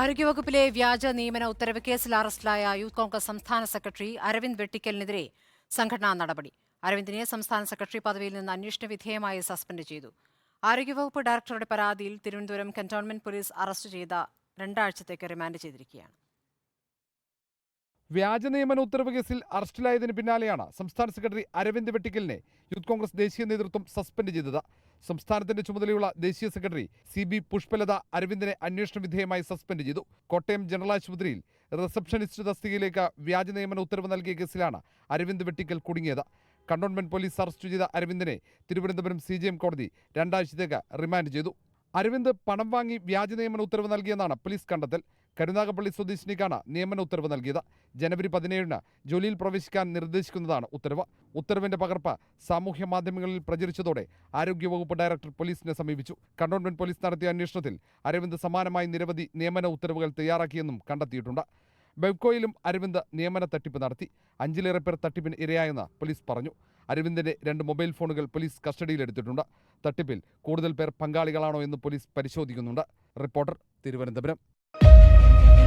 ആരോഗ്യവകുപ്പിലെ വ്യാജ നിയമന ഉത്തരവ് കേസിൽ അറസ്റ്റിലായ യൂത്ത് കോൺഗ്രസ് സംസ്ഥാന സെക്രട്ടറി അരവിന്ദ് വെട്ടിക്കലിനെതിരെ സംഘടനാ നടപടി. അരവിന്ദിനെ സംസ്ഥാന സെക്രട്ടറി പദവിയിൽ നിന്ന് അന്വേഷണ വിധേയമായി സസ്പെൻഡ് ചെയ്തു. ആരോഗ്യവകുപ്പ് ഡയറക്ടറുടെ പരാതിയിൽ തിരുവനന്തപുരം കന്റോൺമെന്റ് പോലീസ് അറസ്റ്റ് ചെയ്ത രണ്ടാഴ്ചത്തേക്ക് റിമാൻഡ് ചെയ്തിരിക്കുകയാണ്. വ്യാജ നിയമന ഉത്തരവ് കേസിൽ അറസ്റ്റിലായതിന് പിന്നാലെയാണ് സംസ്ഥാന സെക്രട്ടറി അരവിന്ദ് വെട്ടിക്കലിനെ യൂത്ത് കോൺഗ്രസ് ദേശീയ നേതൃത്വം സസ്പെൻഡ് ചെയ്തത്. സംസ്ഥാനത്തിന്റെ ചുമതലയുള്ള ദേശീയ സെക്രട്ടറി സി ബി പുഷ്പലത അരവിന്ദനെ അന്വേഷണ വിധേയമായി സസ്പെൻഡ് ചെയ്തു. കോട്ടയം ജനറൽ ആശുപത്രിയിൽ റിസപ്ഷനിസ്റ്റ് തസ്തികയിലേക്ക് വ്യാജ നിയമന ഉത്തരവ് നൽകിയ കേസിലാണ് അരവിന്ദ് വെട്ടിക്കൽ കുടുങ്ങിയത്. കണ്ടോൺമെന്റ് പോലീസ് അറസ്റ്റ് ചെയ്ത അരവിന്ദനെ തിരുവനന്തപുരം സി കോടതി രണ്ടാഴ്ചത്തേക്ക് റിമാൻഡ് ചെയ്തു. അരവിന്ദ് പണം വാങ്ങി വ്യാജ നിയമന ഉത്തരവ് നൽകിയെന്നാണ് പോലീസ് കണ്ടെത്തൽ. കരുനാഗപ്പള്ളി സ്വദേശിനിക്കാണ് നിയമന ഉത്തരവ് നൽകിയത്. ജനുവരി പതിനേഴിന് ജോലിയിൽ പ്രവേശിക്കാൻ നിർദ്ദേശിക്കുന്നതാണ് ഉത്തരവ്. ഉത്തരവിന്റെ പകർപ്പ് സാമൂഹ്യ മാധ്യമങ്ങളിൽ പ്രചരിച്ചതോടെ ആരോഗ്യവകുപ്പ് ഡയറക്ടർ പോലീസിനെ സമീപിച്ചു. കണ്ടോൺമെന്റ് പോലീസ് നടത്തിയ അന്വേഷണത്തിൽ അരവിന്ദ് സമാനമായി നിരവധി നിയമന ഉത്തരവുകൾ തയ്യാറാക്കിയെന്നും കണ്ടെത്തിയിട്ടുണ്ട്. ബെബ്കോയിലും അരവിന്ദ് നിയമന തട്ടിപ്പ് നടത്തി. അഞ്ചിലേറെ പേർ തട്ടിപ്പിന് ഇരയായെന്ന് പോലീസ് പറഞ്ഞു. അരവിന്ദിന്റെ രണ്ട് മൊബൈൽ ഫോണുകൾ പോലീസ് കസ്റ്റഡിയിലെടുത്തിട്ടുണ്ട് തട്ടിപ്പിൽ കൂടുതൽ പേർ പങ്കാളികളാണോ എന്ന് പോലീസ് പരിശോധിക്കുന്നുണ്ട്. റിപ്പോർട്ടർ തിരുവനന്തപുരം.